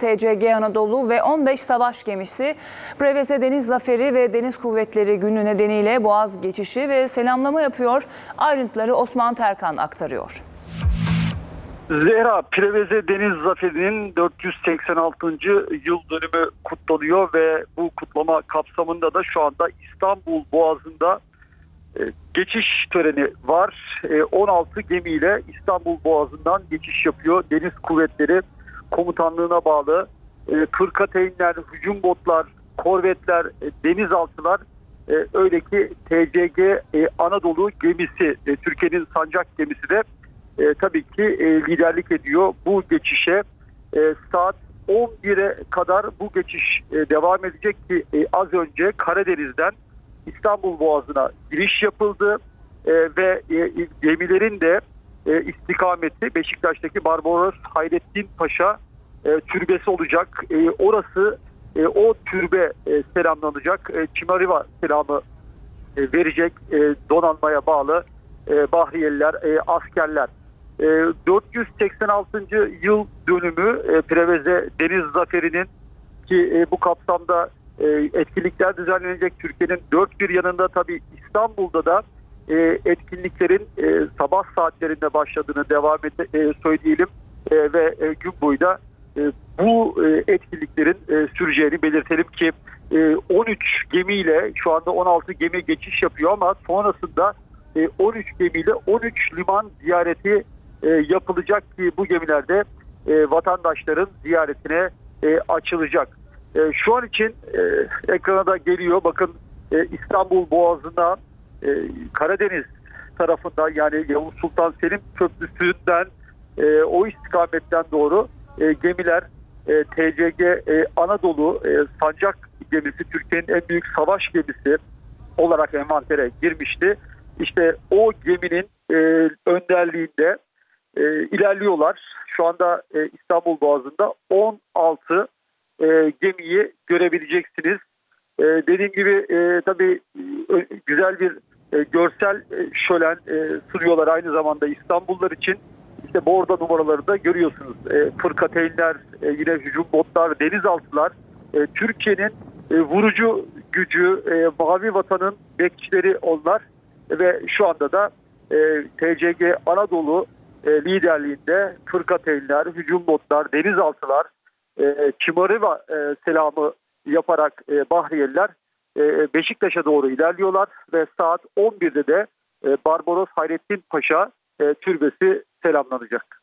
TCG Anadolu ve 15 savaş gemisi Preveze Deniz Zaferi ve Deniz Kuvvetleri Günü nedeniyle Boğaz geçişi ve selamlama yapıyor. Ayrıntıları Osman Terkan aktarıyor. Zehra Preveze Deniz Zaferi'nin 486. yıl dönümü kutlanıyor ve bu kutlama kapsamında da şu anda İstanbul Boğazı'nda e, geçiş töreni var. E, 16 gemiyle İstanbul Boğazı'ndan geçiş yapıyor. Deniz Kuvvetleri Komutanlığı'na bağlı e, kırkateynler, hücum botlar, korvetler, e, denizaltılar e, öyle ki TCG e, Anadolu gemisi, e, Türkiye'nin sancak gemisi de e, tabii ki e, liderlik ediyor bu geçişe. E, saat 11'e kadar bu geçiş e, devam edecek ki e, az önce Karadeniz'den İstanbul Boğazı'na giriş yapıldı E, ve e, gemilerin de e, istikameti Beşiktaş'taki Barbaros Hayrettin Paşa e, türbesi olacak. E, orası e, o türbe e, selamlanacak. E, Çimariva selamı e, verecek e, donanmaya bağlı e, Bahriyeliler, e, askerler. E, 486. yıl dönümü e, Preveze Deniz Zaferi'nin ki e, bu kapsamda e, etkinlikler düzenlenecek. Türkiye'nin dört bir yanında tabii İstanbul'da da e, etkinliklerin e, sabah saatlerinde başladığını devam et, e, söyleyelim E, ve e, gün boyu da e, bu e, etkinliklerin e, süreceğini belirtelim ki e, 13 gemiyle şu anda 16 gemi geçiş yapıyor ama sonrasında e, 13 gemiyle 13 liman ziyareti e, yapılacak ki bu gemilerde e, vatandaşların ziyaretine e, açılacak. E, şu an için e, ekrana da geliyor. Bakın e, İstanbul Boğazı'na e, Karadeniz tarafından yani Yavuz Sultan Selim Köprüsü'nden e, o istikametten doğru e, gemiler e, TCG e, Anadolu e, sancak gemisi Türkiye'nin en büyük savaş gemisi olarak envantere girmişti. İşte o geminin e, önderliğinde e, ilerliyorlar. Şu anda e, İstanbul Boğazı'nda 16 e, gemiyi görebileceksiniz. E, dediğim gibi e, tabii e, güzel bir e, görsel e, şölen e, sunuyorlar aynı zamanda İstanbullular için. İşte bordo numaraları da görüyorsunuz. E, fırkateynler, e, yine hücum botlar, denizaltılar. Türkiye'nin vurucu gücü, e, mavi vatanın bekçileri onlar. Ve şu anda da TCG Anadolu liderliğinde fırkateynler, hücum botlar, denizaltılar, e, Çimariva e, selamı yaparak e, Bahriyeliler Beşiktaş'a doğru ilerliyorlar ve saat 11'de de e, Barbaros Hayrettin Paşa e, türbesi selamlanacak.